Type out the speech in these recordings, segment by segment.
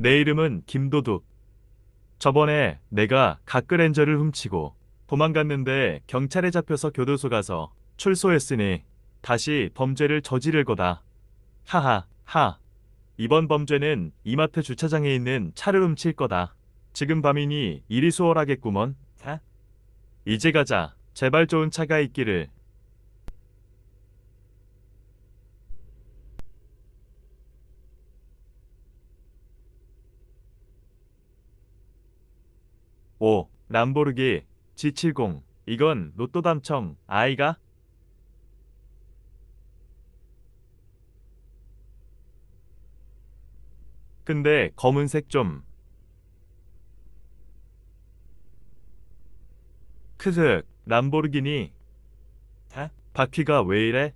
내 이름은 김도둑. 저번에 내가 가크렌저를 훔치고 도망갔는데 경찰에 잡혀서 교도소 가서 출소했으니 다시 범죄를 저지를 거다. 하하, 하. 이번 범죄는 이마트 주차장에 있는 차를 훔칠 거다. 지금 밤이니 일이 수월하겠구먼. 자, 이제 가자. 제발 좋은 차가 있기를. 오, 람보르기 G70. 이건 로또 당첨 아이가? 근데 검은색 좀 크슥 람보르기니 에? 바퀴가 왜 이래?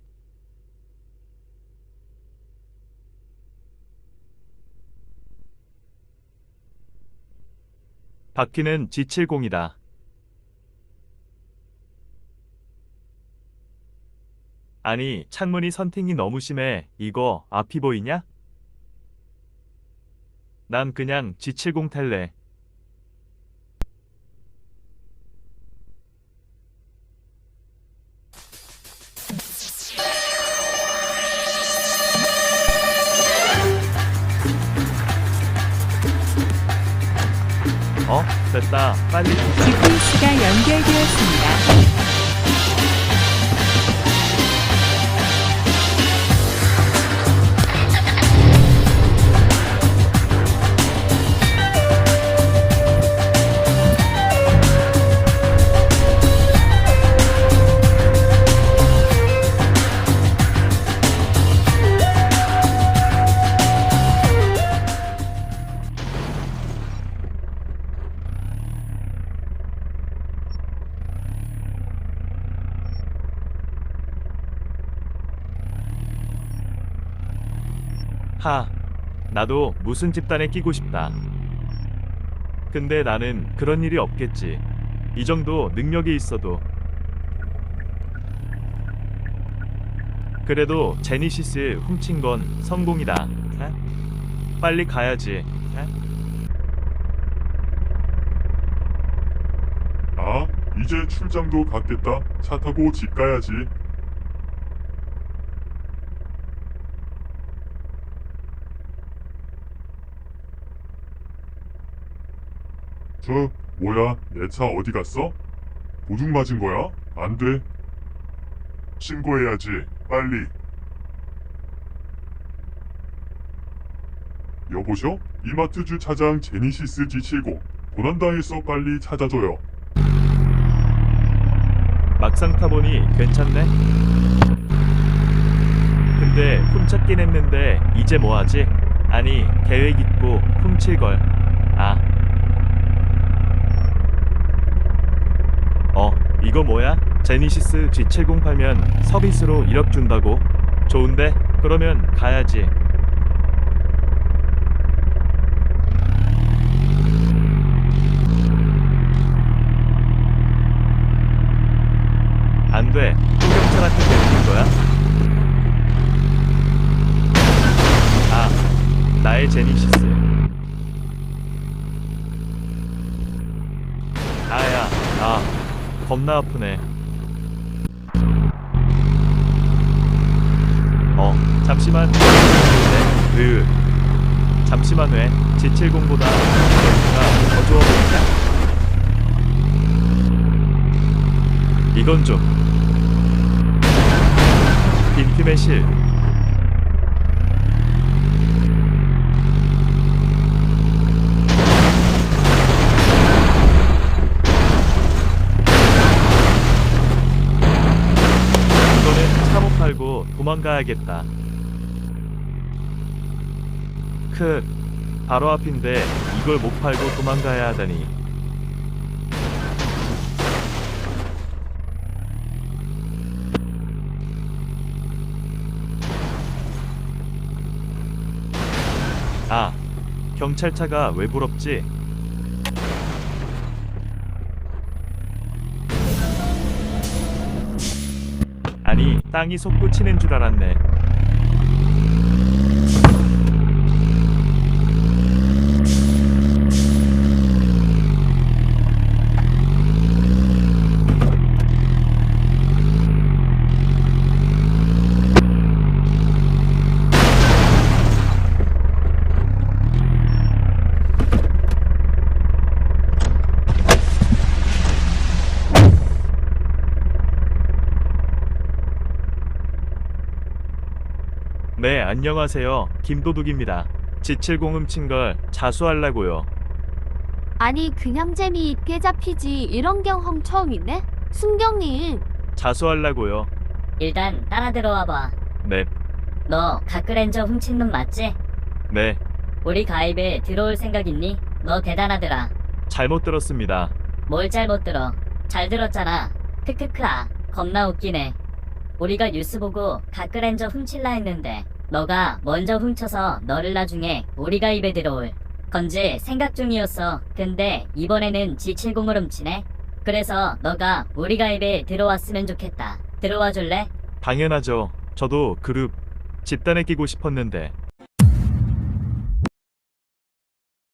바퀴는 G70이다. 아니, 창문이 선팅이 너무 심해. 이거 앞이 보이냐? 난 그냥 G70 탈래. 어? 됐다. 빨리 타자. GPS가 연결되었습니다. 하, 나도 무슨 집단에 끼고 싶다. 근데 나는 그런 일이 없겠지. 이 정도 능력이 있어도. 그래도 제니시스 훔친 건 성공이다. 에? 빨리 가야지. 에? 아, 이제 출장도 갔겠다. 차 타고 집 가야지. 저, 뭐야? 내 차 어디 갔어? 도둑 맞은 거야? 안 돼. 신고해야지. 빨리. 여보셔? 이마트 주차장 제니시스 G70. 고난당했어. 빨리 찾아줘요. 막상 타보니 괜찮네. 근데 훔쳤긴 했는데 이제 뭐하지? 아니 계획 있고 훔칠 걸. 아. 어 이거 뭐야? 제니시스 G70 팔면 서비스로 1억 준다고? 좋은데? 그러면 가야지. 안 돼. 또 경찰한테 내리는 거야? 아, 나의 제니시스. 아야, 아, 겁나 아프네. 어, 잠시만. 네, 으. 잠시만 왜? G70보다 가더 좋아 보이냐? 이건 좀. 빈틈의 실. 도망가야겠다. 크, 바로 앞인데 이걸 못 팔고 도망가야 하다니. 아, 경찰차가 왜 부럽지? 아니, 땅이 솟구치는 줄 알았네. 네, 안녕하세요. 김도둑입니다. G70 훔친 걸 자수하려고요. 아니 그냥 재미있게 잡히지 이런 경험 처음이네? 순경님 자수하려고요. 일단 따라 들어와봐. 네, 너 가크렌저 훔친 놈 맞지? 네, 우리 가입에 들어올 생각 있니? 너 대단하더라. 잘못 들었습니다. 뭘 잘못 들어? 잘 들었잖아. 크크크아. 겁나 웃기네. 우리가 뉴스 보고 가크렌저 훔칠라 했는데 너가 먼저 훔쳐서 너를 나중에 우리 가 입에 들어올 건지 생각 중이었어. 근데 이번에는 G70을 훔치네. 그래서 너가 우리 가 입에 들어왔으면 좋겠다. 들어와 줄래? 당연하죠. 저도 그룹 집단에 끼고 싶었는데